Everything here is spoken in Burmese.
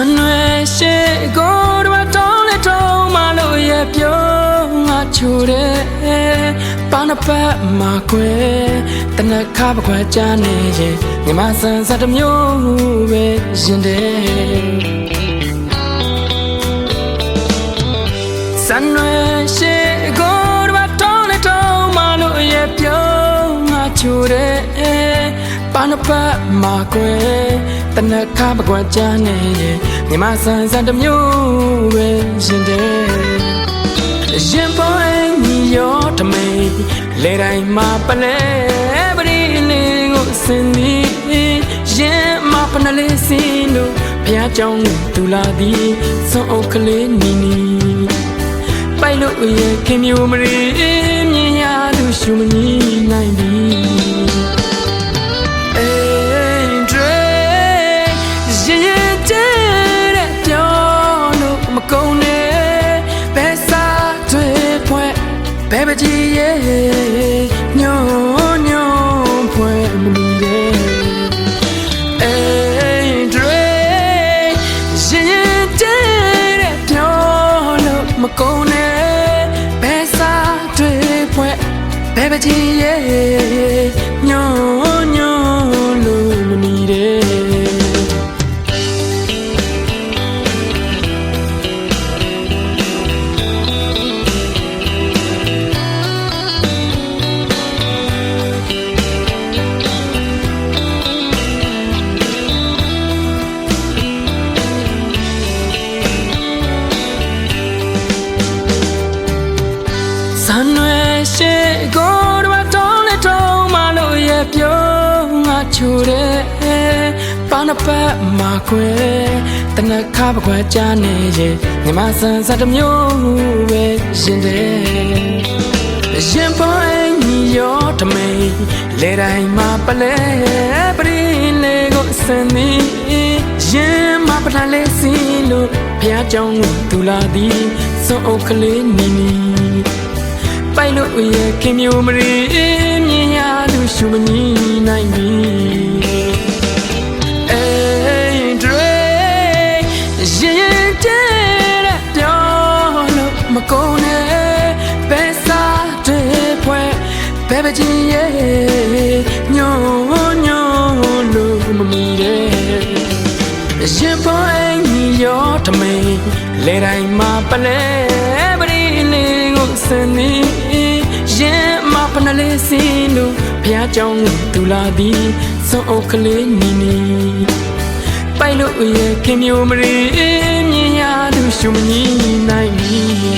အနွယ်ရှိကိုတော့တောင်းလက်တော့မလို့ရပြောငါချူတယ်ပန်းပတ်မှာကွယ်တနခါပခွဲချနေရင်မြမဆန်စတမျိုးပဲရင်တယ်စံရွယ်ရှိကိုတော့တောင်းလက်တော့မလို့ရပြောငါချူတယ် နပတ်မှာခွဲတနခါပခွဲချနေရင်မြမဆန်စတစ်မျိုးပဲရင်တဲ့ရင်ပေါ်အင်းကြီးရောတမိန်လေတိုင်းမှာပလဲပရိလေးကိုစင်သည်ရင်မပနလေးစင်တို့ဘုရားကြောင့်သူလာသည်စွန်အုပ်ကလေးနီနီပိုက်လို့ရဲ့ခင်မျိုးမရီမြင်ရသူရှုမနီနိုင်ပြီ ချိုတဲ့ပါနပတ်မှာခွဲတနခါပခွဲချနေရဲ့မြမဆန်စတစ်မျိုးပဲရင်တဲ့ရင်ပေါ်အင်းကြီးရောတမိန်လေတိုင်းမှာပလဲပရိလေးကိုစင်သည်ရင်မပထလေးစီလို့ဘုရားကြောင့်သူလာသည်စွန်အုပ်ကလေးနီနီပိုက်လို့ရဲ့ခင်မျိုးမရီ မြင်ရသူရှုမနီနိုင်ပြီအေးဒရေရင်ရင်တဲ့ပြောလို့မကုန်နဲ့ဘယ်စားတွေဖွဲဘယ်ပကြီးရဲ့ညွန်ညွန်လို့မမီတဲ့ရင်ပေါ်အင်းကြီးရောတမိန်လေတိုင်းမှာပလဲပရိလေးကိုစင်နေ ကြောင့်သူလာသည်စွန်အုပ်ကလေးနီနီပိုက်လို့ရဲ့ခင်မျိုးမရီမြင်ရသူရှုမနီနိုင်ပြီ